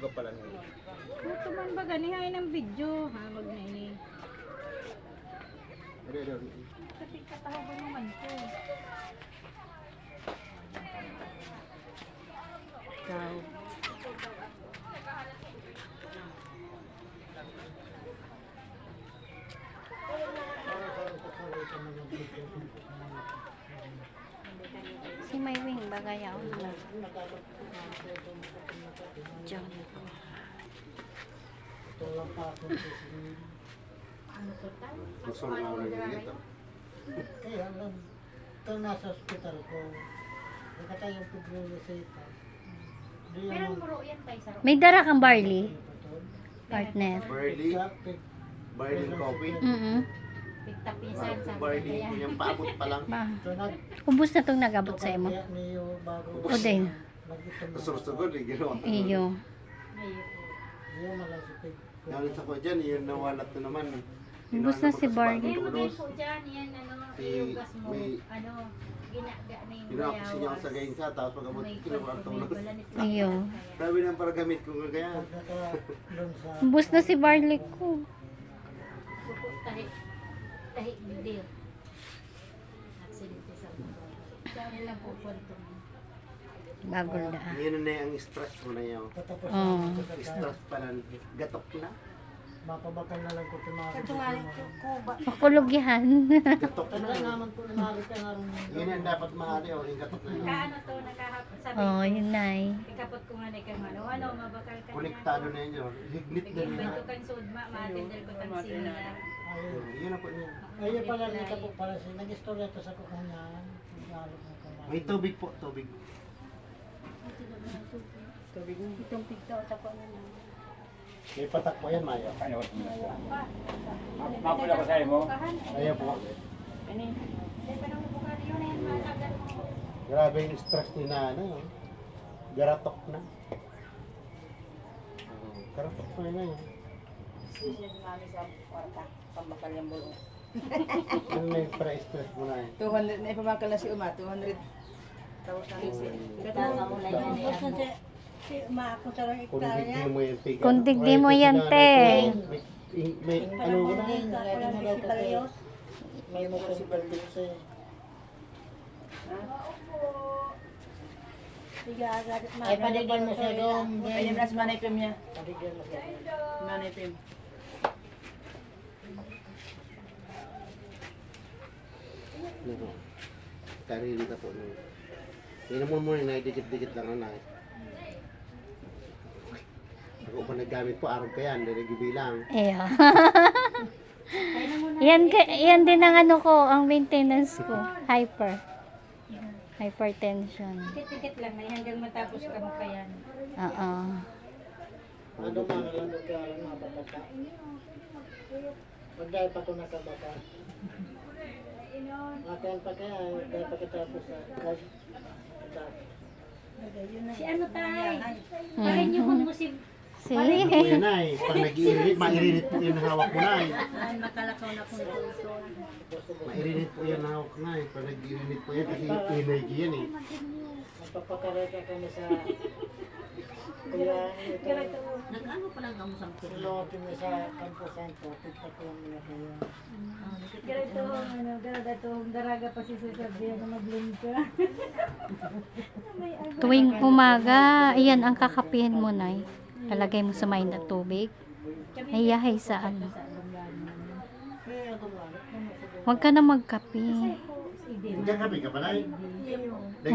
ka pala niya. Ito man ba ganihay ng video? Ha, mag na ini. Ere, ere. Kasi katahaban naman ko. Ikaw. Si Maywing bagayaw na. Diyan ko. Gusto mo nga ulit dito. Kaya lang, ito nasa hospital ko. Nakata yung. Di Pero puro yan tayo sa May dara kang barley, partner. Barley, barley coffee. Mm Pigtap pinsan sa Barley, yung paabot pa lang. Ubus na tong nagabot sa imo. O din. Nag-itom na. Susugod, eh, ginawa. Iyo. Nalit sa ko dyan, yun nawalat na naman. Ubus na si Barney. Pero din po dyan, yan ano, iugas mo, ano, Ginawa ko siya sa gayin sa, tapos pag abot, kinuha balanit sa Iyo. Sabi ng paragamit ko kaya. Ubus na si barley ko. Tahi, tahi, deal. Aksidente sa. Saan lang po kwento Bagol daan. Yun na yung stress mo na yun. Katapos Oo. na sa Stress pala, gatok na. mapabakal na lang ko ito mga Katungalit ko mo. ba? Makulog yan. Gatok Kaya na. naman po inari ka nga rin. Yun yung dapat mahali, o yung gatok na yun. Kaano to, nakahapon, sabi Oh, ko, yun na eh. ikapot ko nga na ikang ano, ano, mabakal ka Konektado na yun yun. Hignit na Naging na. bento kan sudma, maatindal ko tang sinya. Ayun. Yun ang po niya. Ayun pala nito po pala siya. Nag-istorya to sa kukunyan. May tubig po, tubig. Itong pigtaw, tapo na lang. May patak po yan, Maya. Mapula ko sa'yo mo. Ayaw po. Hindi pa nang buka yun na yan, matagal mo. Grabe yung stress ni na ano. yun. Garatok na. Oh, Garatok na na yun. Ano na yung pre-stress mo na yun? 200 na ipamakal na si Uma, 200. Si Tama mo yan. Sa te. May, ano na yun? May motor si Balduce. Ay, padigyan mo siya doon. Ayun na si Manay Pim niya. Padigyan mo siya. Manay Pim. Ano? Karili ka po. Tingnan mo mo yung dikit-dikit lang na. Ako pa naggamit po, araw ka yan, hindi bilang. Iyo. yan, ka- yan din ang ano ko, ang maintenance ko. Hyper. Hypertension. Tikit-tikit lang na hanggang matapos ka mo pa yan. Oo. Ano mga lang doon kaya lang mababata. Pag dahil pa ko nakabata. Akan pa kaya, dahil pa katapos sa kag. Si ano tay? Hmm. Parin yung mo si Si, Po yan ay, pag nag-iinit, mairinit po yung hawak mo na ay. Makalakaw na kung tuto. Mairinit po yan hawak na eh. Pag nag-iinit po yan, kasi energy yan eh. Magpapakareta kami sa kuya ito. Nag-ano pa lang ang musang Sulot kami sa Campo Santo. Tigpa ko lang nila kayo. Ano, ganito, daraga pa si sasabihan na mag-bloom ka. tuwing umaga, ayan ang kakapihin mo na Talagay mo sa main at tubig. Ay, yahay sa ano. Huwag ka na magkape. Hindi ka kape ka pa na eh. Na eh.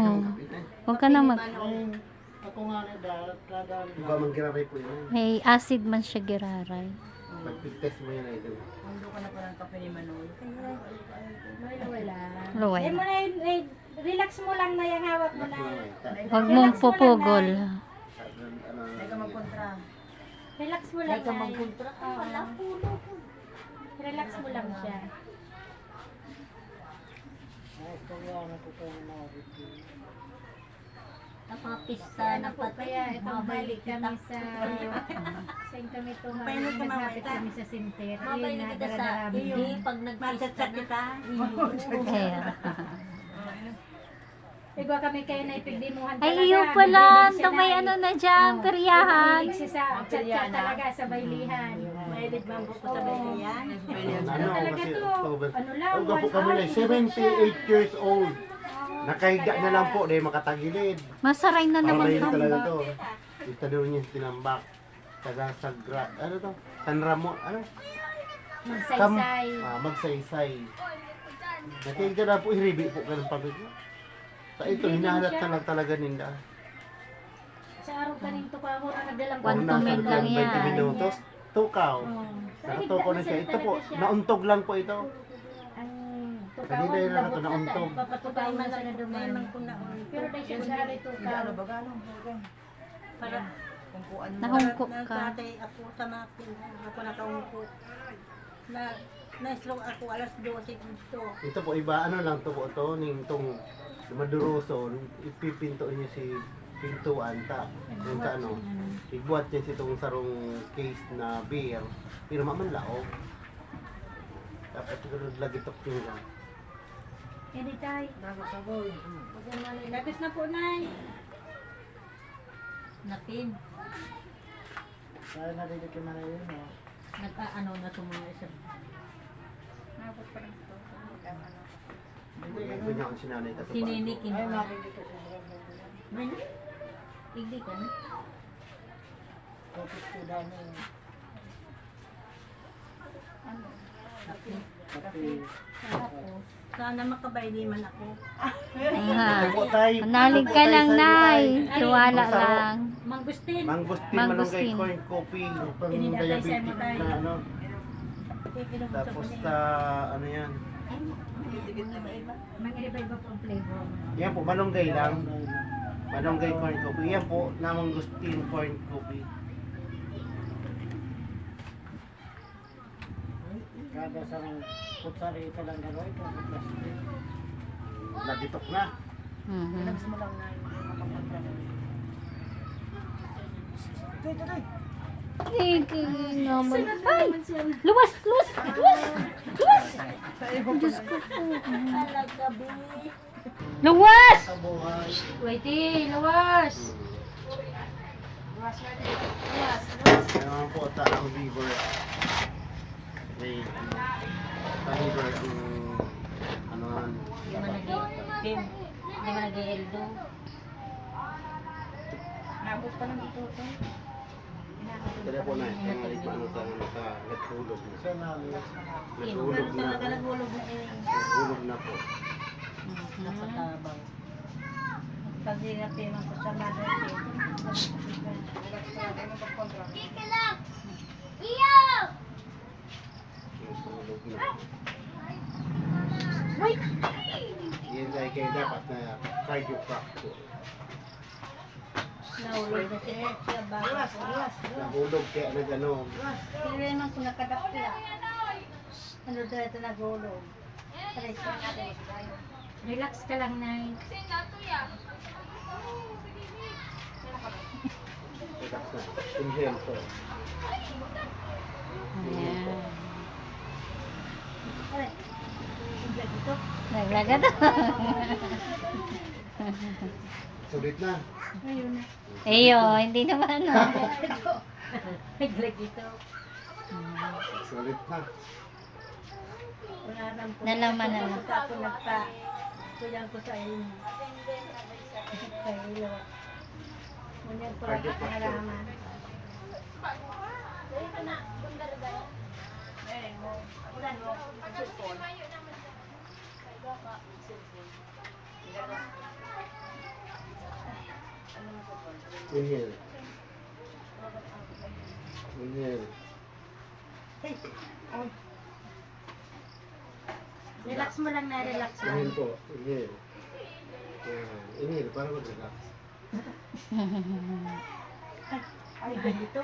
Huwag ka na mag... Ayun, ako nga na dahil po yan. May acid man siya giraray. Pag test mo yan ay ito. Mundo ka na pa ng kape ni Manoy. Wala. Luway. Eh, mo na, eh, relax mo lang na yung hawak mo na. Huwag mong pupugol. Hindi ka magkontra. Relax mo lang na. Wala Relax mo lang siya. Ay, kaya na ko kayo mawagit. Napapista na po kaya itong balik kami sa saan kami tumayo naghapit kami sa center yun na dala-dala pag nag-pista kita. Kaya. Igwa kami kayo na ipigdimuhan talaga. Ay, iyo pala. Ito may ano na- na dyan, Oh, peryahan. bibilig siya sa chat-chat talaga sa baylihan. Mahilig bang buko sa Oo. bayan? Ano, Ano talaga kasi to? Ano lang, Ang gapo one kami hour, na, ikot siya. 78 years old. Nakahiga na lang po, dahil makatagilid. Masaray na naman Aray to. talaga to. Ito daw niya tinambak. Taga Sagra, ano to? San Ramon, ano? Magsaysay. ah, magsaysay. Nakahiga na po, hiribi po ka ng pabig. Sa ito, hinahalat na lang talaga ninda. Sa araw kanin to pa mo na nagdalang One to men lang loob, 20 yan. minutos, tukaw. Oo. Nakatuko na siya. Ito po, nauntog lang po ito. Kanina yun na ito, nauntog. Papatukaw man sa naduman. Pero dahil siya magari tukaw. Ano ba gano'n? Para Kumpuan mo. Nahungkok ka. Nagtatay ako sa napin. Ako nakaungko. Na, na-stroke ako alas 12 dito. Ito po, iba ano lang to po ito, ning tong maduroso, ipipinto niya si pintuan ta. Yung sa ano, igbuhat niya si itong sarong case na beer. Pero maman laog. Dapat siguro lagi tok yung lang. Hindi tayo. Nakasaboy. Lapis na po, Nay. Napin. Kaya narinig ko na yun. oh. Nagka-ano na sa mga isa. Ito niya ang sinanay ka Sininikin Ay, ko. narinig ko sa. Man, ka na. Tapos ko dami. Napin. Kape. Sana makabayli man ako. Ah. po tay. Manalig ka lang, Nay. Tiwala sarap. lang. Manggustin. Manggustin, Mangustin. malunggay, corn, coffee, pang Inidatay sa diabetic na ano. Tapos sa ano yan. Mag-iba-iba po ang flavor. Yan po, malunggay lang. Malunggay corn coffee. Yan po, namang gustin corn coffee. Sa kutsari ito lang gano'n. Ito sa plastic. Nabitok na. Mhm. mo lang na mo. Ito, ito, ito. Sige naman. Ay! Luwas! Luwas! Luwas! Luwas! Diyos ko po. Luwas! Sa buhay. Waiti, lawas. Yan naman po, ta ang liver. May ano, ano yan. Hindi man nag-Eldo. Nabot pa ng ito. Kaya po na, yung mga ano sa naka natulog na. Nagulog na eh. Natulog na po. Nasa tabang. Pag-hirapin ko sa mother Natulog na. Yan ay kayo dapat na cardiofracture. Naulog na siya. Siya ba? Nahulog kaya na gano'n. Hindi naman ko nakadapla. Ano daw ito nagulog? Ka. Relax ka lang, Nay. Relax na. Inhale po. Ayan. Pare. Iblag ito. Naglagat. Sulit na. Ayun na. Ayo, hindi naman ano. Iblag ito. Sulit na. Wala nang po. Nalaman na lang. Ako nagpa. Kulang ko sa inyo. Kaya ilaw. Ngunyan lang ako nalaman. Inhale. Inhale. Relax mo lang na, relax lang. Inhale po. Inhale. Yan. Inhale para mag-relax. Ay, ganito.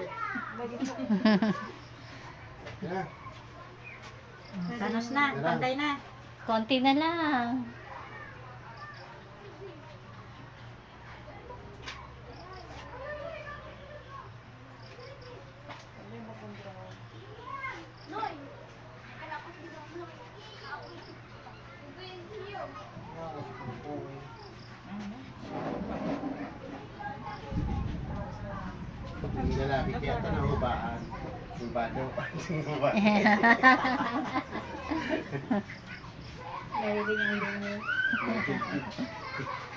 Yeah. Sanos na, pantay na. Konti na lang. Yung lalaki kaya ito na hubaan. Hubado. Hubado. Narinig ang dumi.